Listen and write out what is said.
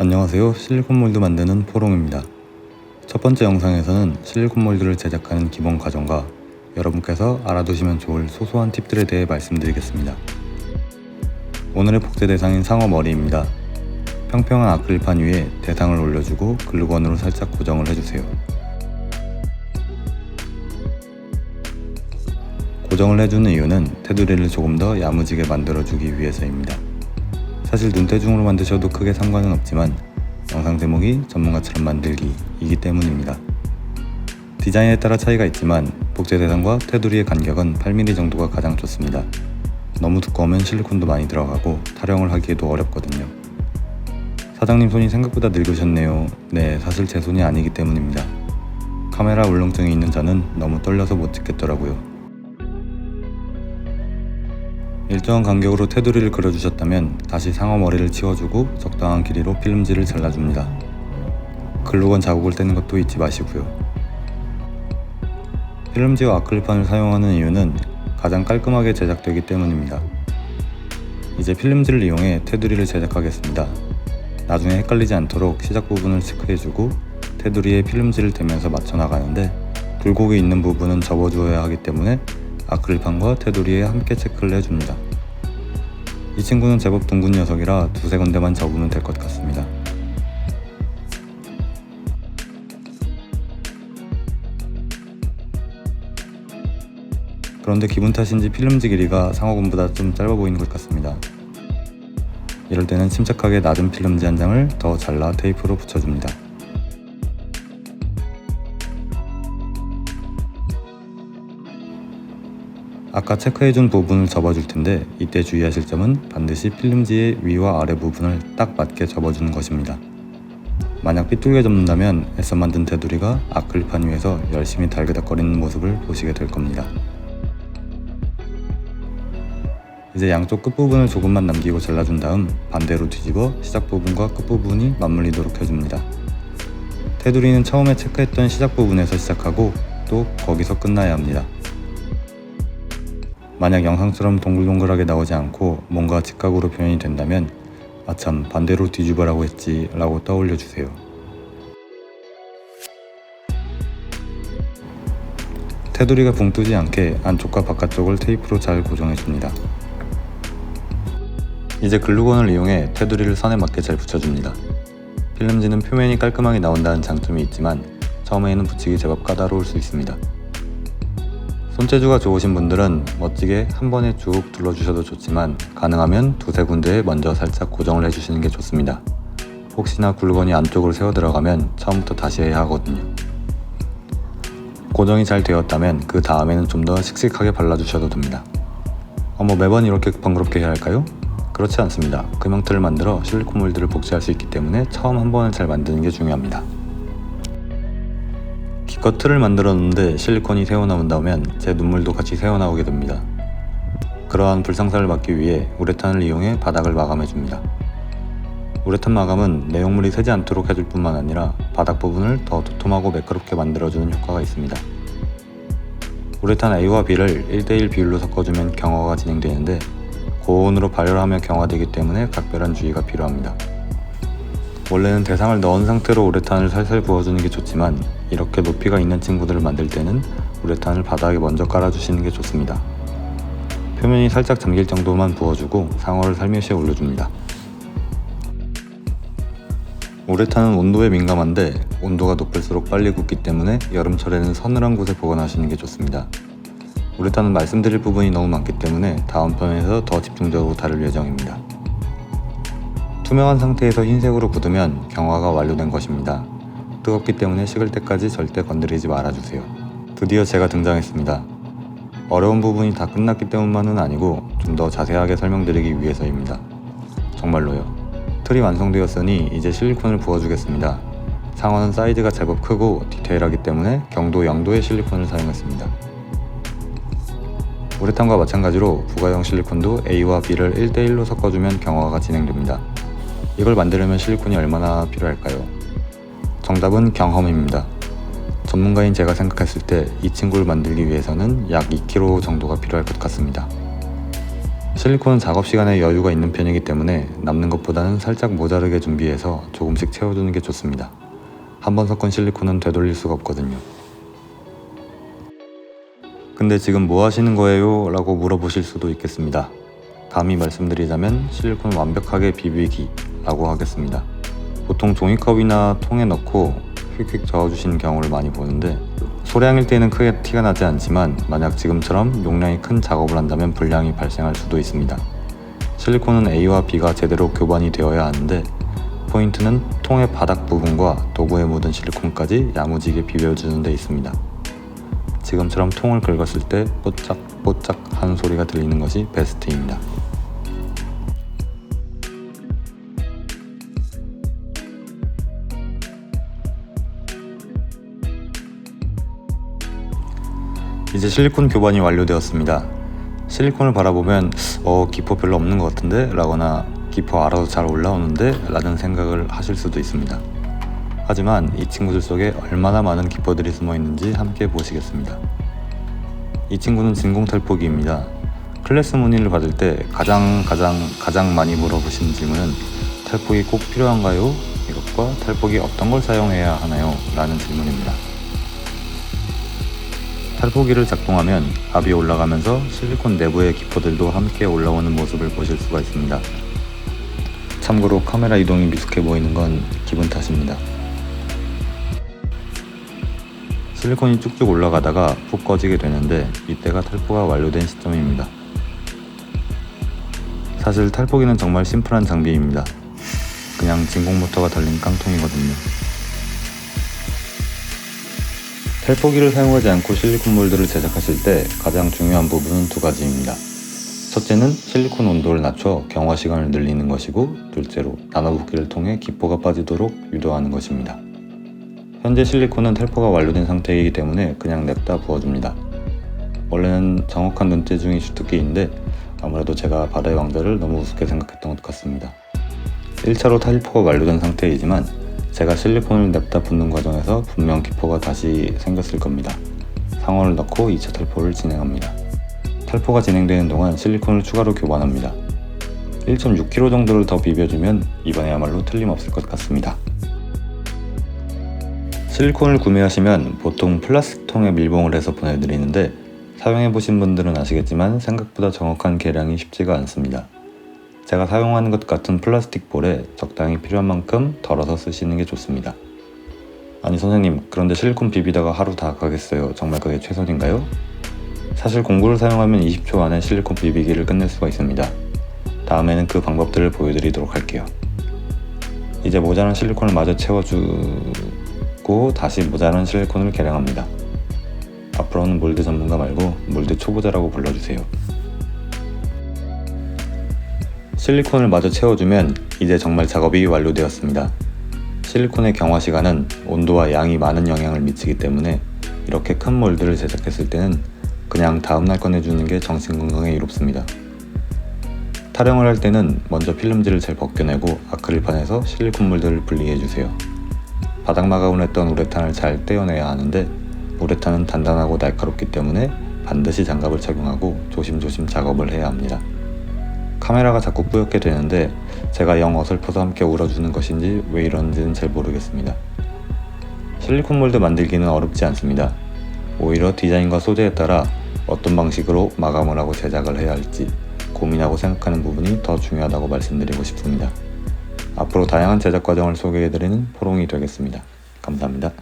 안녕하세요. 실리콘 몰드 만드는 포롱입니다. 첫 번째 영상에서는 실리콘 몰드를 제작하는 기본 과정과 여러분께서 알아두시면 좋을 소소한 팁들에 대해 말씀드리겠습니다. 오늘의 복제 대상인 상어 머리입니다. 평평한 아크릴판 위에 대상을 올려주고 글루건으로 살짝 고정을 해주세요. 고정을 해주는 이유는 테두리를 조금 더 야무지게 만들어주기 위해서입니다. 사실 눈대중으로 만드셔도 크게 상관은 없지만 영상 제목이 전문가처럼 만들기이기 때문입니다. 디자인에 따라 차이가 있지만 복제 대상과 테두리의 간격은 8mm 정도가 가장 좋습니다. 너무 두꺼우면 실리콘도 많이 들어가고 타령을 하기에도 어렵거든요. 사장님 손이 생각보다 늙으셨네요. 네, 사실 제 손이 아니기 때문입니다. 카메라 울렁증이 있는 저는 너무 떨려서 못 찍겠더라고요. 일정한 간격으로 테두리를 그려주셨다면 다시 상어 머리를 치워주고 적당한 길이로 필름지를 잘라줍니다. 글루건 자국을 떼는 것도 잊지 마시고요. 필름지와 아크릴판을 사용하는 이유는 가장 깔끔하게 제작되기 때문입니다. 이제 필름지를 이용해 테두리를 제작하겠습니다. 나중에 헷갈리지 않도록 시작 부분을 체크해주고 테두리에 필름지를 대면서 맞춰 나가는데 굴곡이 있는 부분은 접어주어야 하기 때문에 아크릴판과 테두리에 함께 체크를 해줍니다. 이 친구는 제법 둥근 녀석이라 두세 군데만 접으면 될 것 같습니다. 그런데 기분 탓인지 필름지 길이가 상어군보다 좀 짧아 보이는 것 같습니다. 이럴 때는 침착하게 낮은 필름지 한 장을 더 잘라 테이프로 붙여줍니다. 아까 체크해준 부분을 접어줄 텐데 이때 주의하실 점은 반드시 필름지의 위와 아래 부분을 딱 맞게 접어주는 것입니다. 만약 삐뚤게 접는다면 애써 만든 테두리가 아크릴판 위에서 열심히 달그닥거리는 모습을 보시게 될 겁니다. 이제 양쪽 끝부분을 조금만 남기고 잘라준 다음 반대로 뒤집어 시작 부분과 끝부분이 맞물리도록 해줍니다. 테두리는 처음에 체크했던 시작 부분에서 시작하고 또 거기서 끝나야 합니다. 만약 영상처럼 동글동글하게 나오지 않고 뭔가 직각으로 표현이 된다면 아참 반대로 뒤집어라고 했지 라고 떠올려 주세요. 테두리가 붕 뜨지 않게 안쪽과 바깥쪽을 테이프로 잘 고정해 줍니다. 이제 글루건을 이용해 테두리를 선에 맞게 잘 붙여줍니다. 필름지는 표면이 깔끔하게 나온다는 장점이 있지만 처음에는 붙이기 제법 까다로울 수 있습니다. 손재주가 좋으신 분들은 멋지게 한 번에 쭉 둘러주셔도 좋지만 가능하면 두세 군데에 먼저 살짝 고정을 해주시는 게 좋습니다. 혹시나 굴건이 안쪽으로 세워 들어가면 처음부터 다시 해야 하거든요. 고정이 잘 되었다면 그 다음에는 좀 더 씩씩하게 발라주셔도 됩니다. 어머 매번 이렇게 번거롭게 해야 할까요? 그렇지 않습니다. 금형틀을 만들어 실리콘 몰드를 복제할 수 있기 때문에 처음 한 번을 잘 만드는 게 중요합니다. 기껏 틀을 만들었는데 실리콘이 새어나온다면 제 눈물도 같이 새어나오게 됩니다. 그러한 불상사를 막기 위해 우레탄을 이용해 바닥을 마감해줍니다. 우레탄 마감은 내용물이 새지 않도록 해줄 뿐만 아니라 바닥 부분을 더 도톰하고 매끄럽게 만들어주는 효과가 있습니다. 우레탄 A와 B를 1대1 비율로 섞어주면 경화가 진행되는데 고온으로 발열하며 경화되기 때문에 각별한 주의가 필요합니다. 원래는 대상을 넣은 상태로 우레탄을 살살 부어주는 게 좋지만 이렇게 높이가 있는 친구들을 만들 때는 우레탄을 바닥에 먼저 깔아주시는 게 좋습니다. 표면이 살짝 잠길 정도만 부어주고 상어를 살며시 올려줍니다. 우레탄은 온도에 민감한데 온도가 높을수록 빨리 굳기 때문에 여름철에는 서늘한 곳에 보관하시는 게 좋습니다. 우레탄은 말씀드릴 부분이 너무 많기 때문에 다음 편에서 더 집중적으로 다룰 예정입니다. 투명한 상태에서 흰색으로 굳으면 경화가 완료된 것입니다. 뜨겁기 때문에 식을 때까지 절대 건드리지 말아주세요. 드디어 제가 등장했습니다. 어려운 부분이 다 끝났기 때문만은 아니고 좀 더 자세하게 설명드리기 위해서입니다. 정말로요. 틀이 완성되었으니 이제 실리콘을 부어주겠습니다. 상어는 사이즈가 제법 크고 디테일하기 때문에 경도 0도의 실리콘을 사용했습니다. 우레탄과 마찬가지로 부가형 실리콘도 A와 B를 1대1로 섞어주면 경화가 진행됩니다. 이걸 만들려면 실리콘이 얼마나 필요할까요? 정답은 경험입니다. 전문가인 제가 생각했을 때 이 친구를 만들기 위해서는 약 2kg 정도가 필요할 것 같습니다. 실리콘은 작업 시간에 여유가 있는 편이기 때문에 남는 것보다는 살짝 모자르게 준비해서 조금씩 채워주는 게 좋습니다. 한번 섞은 실리콘은 되돌릴 수가 없거든요. 근데 지금 뭐 하시는 거예요? 라고 물어보실 수도 있겠습니다. 감히 말씀드리자면 실리콘 완벽하게 비비기 라고 하겠습니다. 보통 종이컵이나 통에 넣고 휙휙 저어주시는 경우를 많이 보는데 소량일 때는 크게 티가 나지 않지만 만약 지금처럼 용량이 큰 작업을 한다면 불량이 발생할 수도 있습니다. 실리콘은 A와 B가 제대로 교반이 되어야 하는데 포인트는 통의 바닥 부분과 도구에 묻은 실리콘까지 야무지게 비벼주는 데 있습니다. 지금처럼 통을 긁었을 때 뽀짝뽀짝 하는 소리가 들리는 것이 베스트입니다. 이제 실리콘 교반이 완료되었습니다. 실리콘을 바라보면 어 기포 별로 없는 것 같은데 라거나 기포 알아서 잘 올라오는데 라는 생각을 하실 수도 있습니다. 하지만 이 친구들 속에 얼마나 많은 기포들이 숨어 있는지 함께 보시겠습니다. 이 친구는 진공 탈포기입니다. 클래스 문의를 받을 때 가장 가장 가장 많이 물어보시는 질문은 탈포기 꼭 필요한가요? 이것과 탈포기 어떤 걸 사용해야 하나요? 라는 질문입니다. 탈포기를 작동하면 압이 올라가면서 실리콘 내부의 기포들도 함께 올라오는 모습을 보실 수가 있습니다. 참고로 카메라 이동이 미숙해 보이는 건 기분 탓입니다. 실리콘이 쭉쭉 올라가다가 푹 꺼지게 되는데 이때가 탈포가 완료된 시점입니다. 사실 탈포기는 정말 심플한 장비입니다. 그냥 진공 모터가 달린 깡통이거든요. 탈포기를 사용하지 않고 실리콘 몰드를 제작하실 때 가장 중요한 부분은 두 가지입니다. 첫째는 실리콘 온도를 낮춰 경화 시간을 늘리는 것이고 둘째로 나눠붓기를 통해 기포가 빠지도록 유도하는 것입니다. 현재 실리콘은 탈포가 완료된 상태이기 때문에 그냥 냅다 부어줍니다. 원래는 정확한 눈대중이 주특기인데 아무래도 제가 바다의 왕자를 너무 우습게 생각했던 것 같습니다. 1차로 탈포가 완료된 상태이지만 제가 실리콘을 냅다 붓는 과정에서 분명 기포가 다시 생겼을 겁니다. 상온을 넣고 2차 탈포를 진행합니다. 탈포가 진행되는 동안 실리콘을 추가로 교반합니다. 1.6kg 정도를 더 비벼주면 이번에야말로 틀림없을 것 같습니다. 실리콘을 구매하시면 보통 플라스틱 통에 밀봉을 해서 보내드리는데 사용해보신 분들은 아시겠지만 생각보다 정확한 계량이 쉽지가 않습니다. 제가 사용하는 것 같은 플라스틱 볼에 적당히 필요한 만큼 덜어서 쓰시는 게 좋습니다. 아니 선생님 그런데 실리콘 비비다가 하루 다 가겠어요. 정말 그게 최선인가요? 사실 공구를 사용하면 20초 안에 실리콘 비비기를 끝낼 수가 있습니다. 다음에는 그 방법들을 보여드리도록 할게요. 이제 모자란 실리콘을 마저 채워주고 다시 모자란 실리콘을 계량합니다. 앞으로는 몰드 전문가 말고 몰드 초보자라고 불러주세요. 실리콘을 마저 채워주면 이제 정말 작업이 완료되었습니다. 실리콘의 경화 시간은 온도와 양이 많은 영향을 미치기 때문에 이렇게 큰 몰드를 제작했을 때는 그냥 다음날 꺼내주는 게 정신건강에 이롭습니다. 타령을 할 때는 먼저 필름지를 잘 벗겨내고 아크릴판에서 실리콘 몰드를 분리해주세요. 바닥 마감을 했던 우레탄을 잘 떼어내야 하는데 우레탄은 단단하고 날카롭기 때문에 반드시 장갑을 착용하고 조심조심 작업을 해야 합니다. 카메라가 자꾸 뿌옇게 되는데 제가 영 어설퍼서 함께 울어주는 것인지 왜 이런지는 잘 모르겠습니다. 실리콘 몰드 만들기는 어렵지 않습니다. 오히려 디자인과 소재에 따라 어떤 방식으로 마감을 하고 제작을 해야 할지 고민하고 생각하는 부분이 더 중요하다고 말씀드리고 싶습니다. 앞으로 다양한 제작 과정을 소개해드리는 포롱이 되겠습니다. 감사합니다.